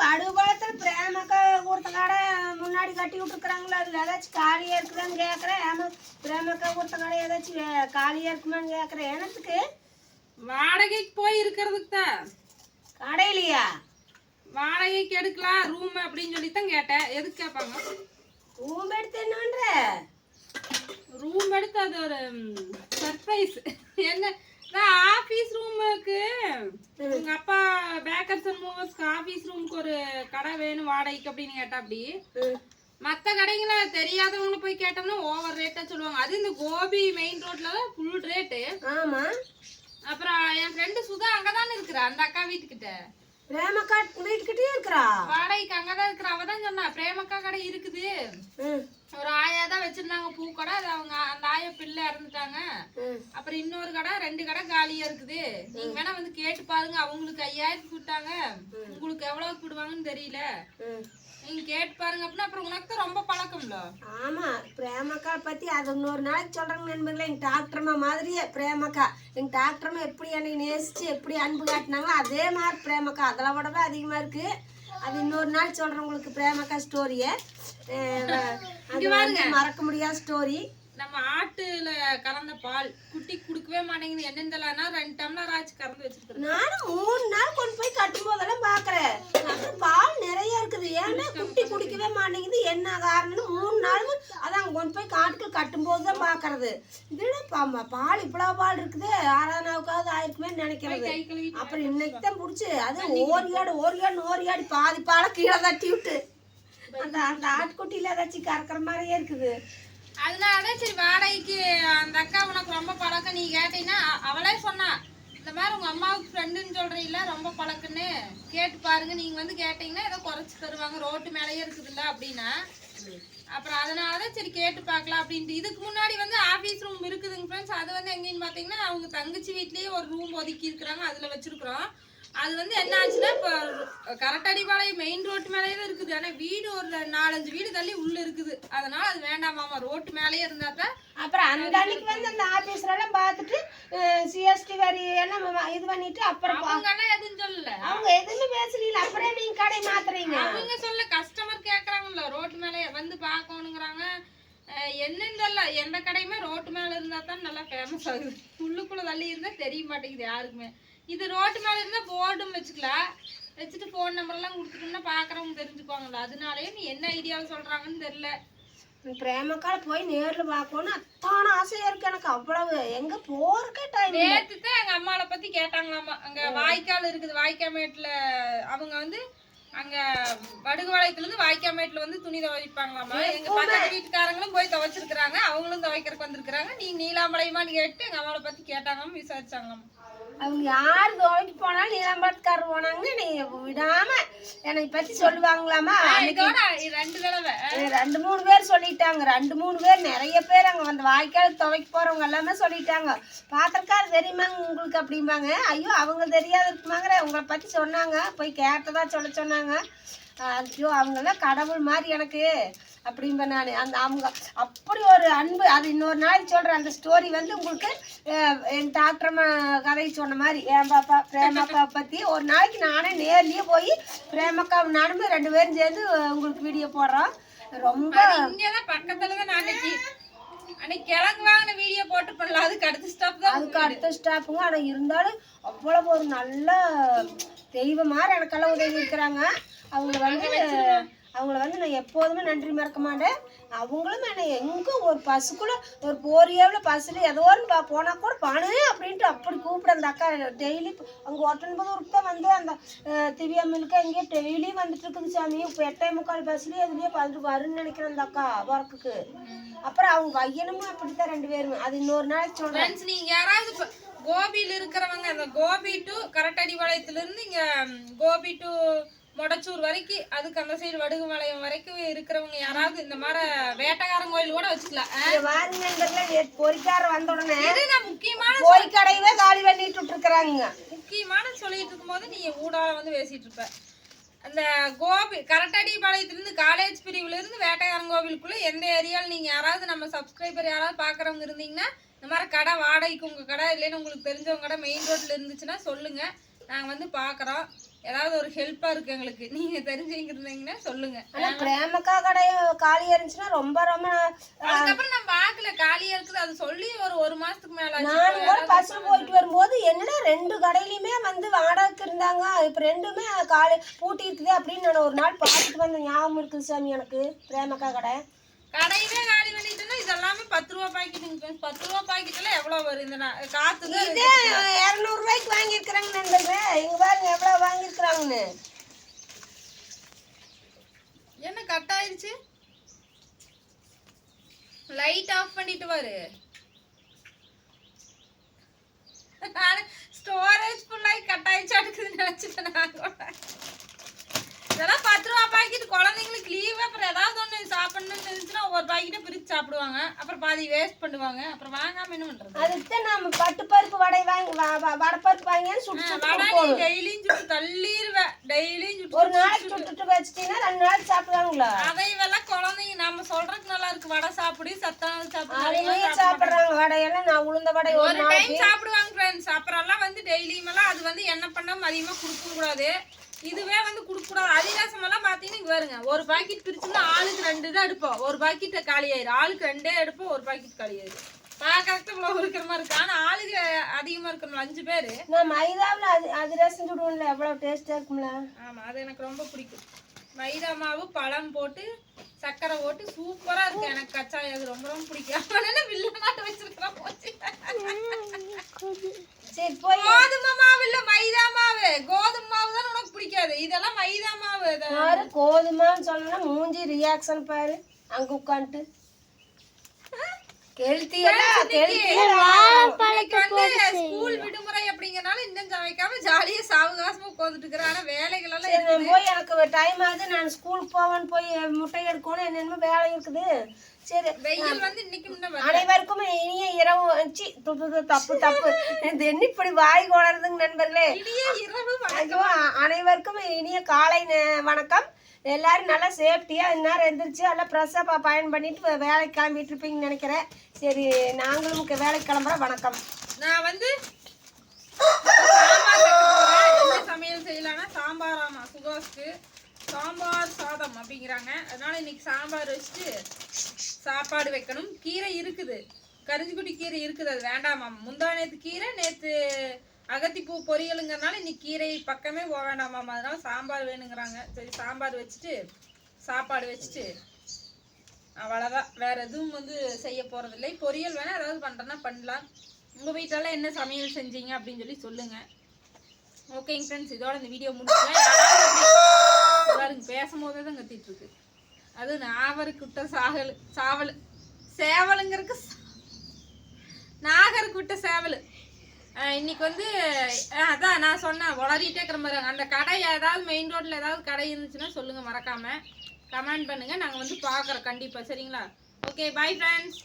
வடுபாலத்தில் பிரேமக்கா கொடுத்த கடை முன்னாடி கட்டி விட்டுருக்குறாங்களோ அது ஏதாச்சும் காலியாக இருக்குதான்னு கேட்குறேன் ஏமா பிரேமக்கா கொடுத்த கடை ஏதாச்சும் காலியாக இருக்குமான்னு கேட்குறேன் என்னத்துக்கு? வாடகைக்கு போய் இருக்கிறதுக்கு தான். கடையிலையா? வாடகைக்கு எடுக்கலாம் ரூம் அப்படின்னு சொல்லி தான் கேட்டேன். எதுக்கு கேட்பாங்க? ரூம் எடுத்து என்ன பண்ணுற ரூம் எடுத்து அது ஒரு சர்ப்ரைஸ் என்ன? நான் ஆஃபீஸ் ரூமுக்கு உங்க அப்பா பேக்கர்ஸ் அண்ட் மூவர்ஸ்க்கு ஆஃபீஸ் ரூமுக்கு ஒரு கடை வேணும் வாடகைக்கு அப்படின்னு கேட்டா அப்படி மற்ற கடைங்கள தெரியாதவங்கள போய் கேட்டோம்னா ஓவர் ரேட்டா சொல்லுவாங்க. அது இந்த கோபி மெயின் ரோட்ல தான் ஃபுல் ரேட்டு ஆமாம் அப்புறம் என் ஃப்ரெண்டு சுதா அங்கதானே இருக்கிறா அந்த அக்கா வீட்டுக்கிட்ட. பிரேமக்கா வீட்டுக்கிட்டே இருக்கிறா? வாடகைக்கு அங்கதான் இருக்கிற அவ தான் சொன்னா பிரேமக்கா கடை இருக்குது. ஒரு ஆயா தான் வச்சிருந்தாங்க பூ கடை. அது அவங்க அந்த ஆயா பிள்ளை இறந்துட்டாங்க. அப்புறம் இன்னொரு கடை ரெண்டு கடை காலியா இருக்குது. நீங்க வேணா வந்து கேட்டு பாருங்க. அவங்களுக்கு ஐயாயிரத்துக்கு விட்டாங்க உங்களுக்கு எவ்வளவுக்கு விடுவாங்கன்னு தெரியல. நீங்க கேட்டு பாருங்க. அப்படின்னா அப்புறம் உனக்கு தான் ரொம்ப பழக்கம்ல? ஆமா பிரேமக்கா பத்தி அது இன்னொரு நாளைக்கு சொல்றாங்க நண்பர்களே. எங்க டாக்டர்மா மாதிரியே பிரேமக்கா. எங்க டாக்டர்மா எப்படி என்னை நேசிச்சு எப்படி அன்பு காட்டினாங்களோ அதே மாதிரி பிரேமக்கா. அதில் விடவே அதிகமா இருக்கு. அது இன்னொரு நாள் சொல்றேன் உங்களுக்கு பிரேமக்கா ஸ்டோரியை மறக்க முடியாத ஸ்டோரி நம்ம ஆட்டுல கறந்த பால் குட்டி குடுக்கவே மாட்டேங்குது. என்னன்னு தெரியலன்னா ரெண்டு டம்ளர் ஆச்சு கறந்து வச்சிருக்கேன் நானும் மூணு நாள் கொண்டு போய் கட்டும் போதெல்லாம் பாக்குறேன். அப்புறம் பால் நிறைய இருக்குது. ஏன்னா குட்டி குடிக்கவே மாட்டேங்குது. என்ன காரணம்னு மூணு நாள் அதான் கொண்டு போய் காட்டுக்கு கட்டும் போது தான் பாக்குறது. இதுல பா- பால் இவ்வளவு பால் இருக்குது. ஆறாவது நாவுக்காவது ஆயிருக்குமே நினைக்கிறது. அப்புறம் இன்னைக்கு தான் பிடிச்சி. அது ஓரியாடு ஓரியாடு ஓரியாடி பாதி பாலை கீழே தட்டி விட்டு. அந்த அந்த ஆட்டுக்குட்டியில ஏதாச்சும் கறக்கிற மாதிரியே இருக்குது. அதனால சரி வாடகைக்கு அந்த அக்கா உனக்கு ரொம்ப பழக்கம். நீ கேட்டீங்கன்னா அவளே சொன்னா இந்த மாதிரி உங்க அம்மாவுக்கு ஃப்ரெண்டுன்னு சொல்றீங்களா ரொம்ப பழக்கம்னு கேட்டு பாருங்க. நீங்க வந்து கேட்டீங்கன்னா ஏதோ குறைச்சி தருவாங்க. ரோட்டு மேலேயே இருக்குதுல்ல அப்படின்னா. அப்புறம் அதனாலதான் சரி கேட்டு பார்க்கலாம் அப்படின்ட்டு. இதுக்கு முன்னாடி வந்து ஆபீஸ் ரூம் இருக்குதுங்க ஃப்ரெண்ட்ஸ் அது வந்து எங்கேன்னு பாத்தீங்கன்னா அவங்க தங்கச்சி வீட்லயே ஒரு ரூம் ஒதுக்கி இருக்கிறாங்க. அதுல வச்சிருக்கிறோம். அது வந்து என்ன ஆச்சுன்னா இப்போ கரட்டடிபாளையம் மெயின் ரோட்டு மேலேயே தான் இருக்குது. ஆனா வீடு ஒரு நாலஞ்சு வீடு தள்ளி உள்ள இருக்குது. அதனால அது வேண்டாமாமா ரோட்டு மேலேயே இருந்தா தான் அப்புறம் அந்த அன்னைக்கு வந்து அந்த ஆபீஸ்ல எல்லாம் பார்த்துட்டு சிஎஸ்டி வரி எல்லாம் இது பண்ணிட்டு அப்புறம் அவங்க எல்லாம் எதுவும் சொல்லல. அவங்க எதுவுமே பேசல அப்புறம் நீங்க கடை மாத்துறீங்க? அவங்க சொல்ல கஸ்டமர் கேக்குறாங்கல்ல ரோட்டு மேலே வந்து பார்க்கணுங்கிறாங்க. தெரியல எந்த கடையுமே ரோட்டு மேல இருந்தா தான் நல்லா ஃபேமஸ் ஆகுது. உள்ளுக்குள்ள தள்ளி இருந்தா தெரிய மாட்டேங்குது யாருக்குமே. இது ரோட்டு மேல இருந்தா போர்டும் வச்சுக்கலாம் வச்சுட்டு ஃபோன் நம்பர் எல்லாம் கொடுத்துட்டோம்னா பாக்குறவங்க தெரிஞ்சுக்குவாங்கல்ல. அதனாலயே நீ என்ன ஐடியாவில் சொல்றாங்கன்னு தெரியல. பிரேமக்கால போய் நேர்ல பார்க்கணும் அத்தான ஆசையா இருக்கு எனக்கு அவ்வளவு. எங்க போறக்கே டைம் நேத்து தான் எங்க அம்மாவை பத்தி கேட்டாங்களாமா. அங்க வாய்க்கால் இருக்குது. வாய்க்காமேட்டுல அவங்க வந்து அங்க வடுகுவாளையத்துல இருந்து வாய்க்காமேட்டுல வந்து துணி துவைப்பாங்களாமா? எங்க பக்கத்து வீட்டுக்காரங்களும் போய் துவைச்சிருக்காங்க அவங்களும் துவைக்கிறதுக்கு வந்திருக்காங்க நீ நீலாமலையுமான்னு கேட்டு எங்க அம்மாவை பத்தி கேட்டாங்களாம் விசாரிச்சாங்களாம். அவங்க யார் தோலைக்கு போனாலும் நீலம்பரத்துக்காரர் போனாங்கன்னு நீ விடாம என்னை பத்தி சொல்லுவாங்களாமா? ரெண்டு தடவை. ரெண்டு மூணு பேர் சொல்லிட்டாங்க. ரெண்டு மூணு பேர் நிறைய பேர் அங்க வந்து வாய்க்கால் துவைக்க போறவங்க எல்லாமே சொல்லிட்டாங்க. பாத்திரக்கார தெரியுமாங்க உங்களுக்கு அப்படிம்பாங்க? ஐயோ அவங்க தெரியாத இருக்குமாங்கிற உங்களை பத்தி சொன்னாங்க. போய் கேட்டதா சொல்ல சொன்னாங்க. ஐயோ அவங்கெல்லாம் கடவுள் மாதிரி எனக்கு அப்படிம்பேன் நான். அந்த அவங்க அப்படி ஒரு அன்பு. அது இன்னொரு நாளைக்கு சொல்கிறேன் அந்த ஸ்டோரி வந்து உங்களுக்கு என் டாக்டர் கதை சொன்ன மாதிரி என் பாப்பா பிரேமக்கா பற்றி ஒரு நாளைக்கு நானே நேர்லயே போய் பிரேமக்கா நானுமே ரெண்டு பேரும் சேர்ந்து உங்களுக்கு வீடியோ போடுறோம். ரொம்ப இங்கதான் பக்கத்துல தான் நான் அன்னைக்கு கிழங்கு வாங்கின வீடியோ போட்டு பண்ணலாம் அதுக்கு அடுத்த ஸ்டாப் தான் அதுக்கு அடுத்த ஸ்டாஃபுங்க ஆனால் இருந்தாலும் அவ்வளவு ஒரு நல்ல தெய்வம் மாதிரி எனக்கெல்லாம் உதவி இருக்கிறாங்க. அவங்க வந்து அவங்கள வந்து நான் எப்போதுமே நன்றி மறக்க மாட்டேன். அவங்களும் என்னை எங்கே ஒரு பஸ்ஸுக்குள்ள ஒரு போரியாவில் பஸ்ஸில் ஏதோ ஒன்று போனால் கூட பானு அப்படின்ட்டு அப்படி கூப்பிட. அந்த அக்கா டெய்லி அங்கே ஒட்டன்பது தான் வந்து அந்த திவ்யா மில்க்கு அங்கேயே டெய்லியும் வந்துட்டு இருக்குது சாமி. இப்போ எட்டே முக்கால் பஸ்லேயே எதுலேயே பார்த்துட்டு வரும்னு நினைக்கிறேன் அந்த அக்கா ஒர்க்குக்கு அப்புறம் அவங்க பையனும் அப்படித்தான் ரெண்டு பேருமே. அது இன்னொரு நாளைக்கு சொல்கிறேன் ஃப்ரெண்ட்ஸ் நீங்க யாராவது கோபியில இருக்கிறவங்க அந்த கோபி டு கரட்டடிபாளையத்துல இருந்து இங்க கோபி டு மொடச்சூர் வரைக்கும் அதுக்கு அந்த சைடு வடுகுபாளையம் வரைக்கும் இருக்கிறவங்க யாராவது இந்த மாதிரி வேட்டக்காரன் கோயில் கூட வச்சுக்கலாம். பொறிக்கார வந்த உடனே நான் முக்கியமான போய் கடையவே காலி பண்ணிட்டு இருக்கிறாங்க முக்கியமான சொல்லிட்டு இருக்கும்போது நீ ஊடால வந்து பேசிட்டு இருப்ப. அந்த கோபி கரட்டடி பாளையத்திலிருந்து காலேஜ் பிரிவுல இருந்து வேட்டையாரன் கோவிலுக்குள்ள எந்த ஏரியாவில் நீங்க யாராவது நம்ம சப்ஸ்கிரைபர் யாராவது பாக்குறவங்க இருந்தீங்கன்னா இந்த மாதிரி கடை வாடகைக்கு உங்க கடை இல்லைன்னு உங்களுக்கு தெரிஞ்சவங்க கடை மெயின் ரோட்ல இருந்துச்சுன்னா சொல்லுங்க. நாங்க வந்து பாக்குறோம். ஏதாவது ஒரு ஹெல்ப்பா இருக்கு எங்களுக்கு. நீங்க தெரிஞ்சவங்க இருந்தீங்கன்னா சொல்லுங்க. ஆனா பிரேமக்கா கடையும் காலியா இருந்துச்சுன்னா ரொம்ப ரொம்ப அதுக்கப்புறம் நான் பாக்கல காலியா இருக்குது அது சொல்லி ஒரு ஒரு மாசத்துக்கு மேல. நான் கூட பஸ்ல போயிட்டு வரும்போது என்னன்னா ரெண்டு கடையிலயுமே வந்து வாடகைக்கு இருந்தாங்க. இப்ப ரெண்டுமே காலை பூட்டி இருக்குது அப்படின்னு நான் ஒரு நாள் பார்த்துட்டு வந்த ஞாபகம் இருக்குது சாமி எனக்கு பிரேமக்கா கடை. கடையவே காலி பண்ணிட்டோம்னா இது எல்லாமே பத்து ரூபா பாக்கெட் பத்து ரூபா பாக்கெட் எல்லாம் எவ்வளவு வரும்? இந்த தான் இதே இரநூறு ரூபாய்க்கு வாங்கியிருக்கிறாங்க நண்பர்களே. இங்க பாருங்க எவ்வளவு வாங்கியிருக்கிறாங்கன்னு. என்ன கட் ஆயிருச்சு? லைட் ஆஃப் பண்ணிட்டு பாரு. ஸ்டோரேஜ் ஃபுல்லாகி கட் ஆயிடுச்சு அடுக்குதுன்னு நினச்சிட்டேன் நான் கூட இதெல்லாம் பத்து ரூபா பாக்கெட் குழந்தைங்களுக்கு லீவ் அப்புறம் ஒன்று சாப்பிடணும்னு இருந்துச்சுன்னா ஒரு பாக்கெட்டை பிரித்து சாப்பிடுவாங்க. அப்புறம் பாதி வேஸ்ட் பண்ணுவாங்க. அப்புறம் வாங்காம என்ன பண்ணுறது அதுக்கு நம்ம பட்டு பருப்பு வடை வாங்கி வடைப்பருப்பு வாங்கி சுட்டு. டெய்லியும் சுட்டு தள்ளிடுவேன் டெய்லியும் சுட்டு ஒரு நாளைக்கு சுட்டுட்டு வச்சிட்டீங்கன்னா ரெண்டு நாளைக்கு சாப்பிடுவாங்களா? அதைவெல்லாம் குழந்தைங்க நம்ம சொல்றதுக்கு நல்லா இருக்கு. வடை சாப்பிடு சத்தானது சாப்பிடு சாப்பிடுறாங்க. வடையெல்லாம் நான் உளுந்த வடை ஒரு டைம் சாப்பிடுவாங்க ஃப்ரெண்ட்ஸ் அப்புறம் எல்லாம் வந்து டெய்லியும் எல்லாம் அது வந்து என்ன பண்ணாம அதிகமா கொடுக்க கூடாது இதுவே வந்து கொடுக்க கூடாது அதிரசம் எல்லாம் பாத்தீங்கன்னா இங்க பாருங்க. ஒரு பாக்கெட் பிரிச்சுன்னா ஆளுக்கு ரெண்டு தான் எடுப்போம். ஒரு பாக்கெட் காலி ஆயிரும் ஆளுக்கு ரெண்டே எடுப்போம். ஒரு பாக்கெட் காலி ஆயிரும் பாக்கிறதுக்கு இவ்வளவு இருக்கிற மாதிரி இருக்கு. ஆனா ஆளுக்கு அதிகமா இருக்கணும். அஞ்சு பேரு. நான் மைதாவில் அது அதிரசம் சுடுவோம்ல. எவ்வளவு டேஸ்டா இருக்கும்ல. ஆமா அது எனக்கு ரொம்ப பிடிக்கும். மைதா மாவு பழம் போட்டு சக்கரை போட்டு சூப்பரா இருக்கு. எனக்கு கச்சாய் அது ரொம்ப ரொம்ப பிடிக்கும். அவன் என்ன வில்லனாட்டு வச்சிருக்கான் போச்சு? சரி போய் கோதுமை மாவு இல்ல மைதா மாவு. கோதுமை மாவு தான் உனக்கு பிடிக்காது. இதெல்லாம் மைதா மாவு. இது. பாரு கோதுமைன்னு சொன்னா மூஞ்சி ரியாக்ஷன் பாரு. அங்க உட்காந்துட்டு இன்னைக்கு வந்து ஸ்கூல் விடுமுறை அப்படிங்கறனால இன்னும் சமைக்காம ஜாலியா சாவகாசமா உட்காந்துட்டு இருக்கிறேன் ஆனா வேலைகள் எல்லாம் போய் எனக்கு டைம் ஆகுது. நான் ஸ்கூலுக்கு போவேன்னு போய் முட்டை எடுக்கணும். என்னென்னமோ வேலை இருக்குது. சரி வெயில் வந்து இன்னைக்கு. அனைவருக்கும் இனிய இரவு. சி, து, து, து, தப்பு தப்பு. இது என்ன இப்படி வாய் குளருதுங்க நண்பர்களே? அனைவருக்கும் இனிய காலை வணக்கம். எல்லாரும் நல்லா சேஃப்டியா இந்நேரம் எந்திரிச்சு எல்லாம் ஃப்ரெஷ்ஷாக பயன் பண்ணிட்டு வேலைக்கு கிளம்பிட்டு இருப்பீங்கன்னு நினைக்கிறேன். சரி நாங்களும் வேலைக்கு கிளம்புறோம். வணக்கம். நான் வந்து சாம்பார் வைக்க போறேன். என்ன இல்லைன்னா சாம்பாராமா சாம்பார் ஆமா சுகாஸ்க்கு சாம்பார் சாதம் அப்படிங்கிறாங்க. அதனால இன்னைக்கு சாம்பார் வச்சுட்டு சாப்பாடு வைக்கணும். கீரை இருக்குது. கரிஞ்சிக்குட்டி கீரை இருக்குது. அது வேண்டாமா? முந்தா நேற்று கீரை நேற்று அகத்திப்பூ பொரியலுங்கிறனால இன்னைக்கு கீரை பக்கமே போக வேண்டாமாம் அதனால சாம்பார் வேணுங்கிறாங்க. சரி சாம்பார் வச்சுட்டு சாப்பாடு வச்சுட்டு அவ்வளோதான் வேற எதுவும் வந்து செய்ய போகிறதில்லை பொரியல் வேணால் ஏதாவது பண்ணுறேன்னா பண்ணலாம். உங்கள் வீட்டால் என்ன சமையல் செஞ்சீங்க அப்படின்னு சொல்லி சொல்லுங்கள் ஓகேங்க ஃப்ரெண்ட்ஸ் இதோட இந்த வீடியோ முடிச்சுக்கலாம் பாருங்க பேசும்போதே தான் கத்திட்டு இருக்கு அது நாவருக்குட்ட சாகல் சாவல் சேவலுங்கிறதுக்கு சா- சேவல். இன்னைக்கு வந்து அதான் நான் சொன்னேன் வளரிட்டே இருக்கிற மாதிரி அந்த கடை ஏதாவது மெயின் ரோட்ல ஏதாவது கடை இருந்துச்சுன்னா சொல்லுங்க மறக்காம கமெண்ட் பண்ணுங்க. நாங்கள் வந்து பார்க்குறோம் கண்டிப்பாக சரிங்களா? Okay bye friends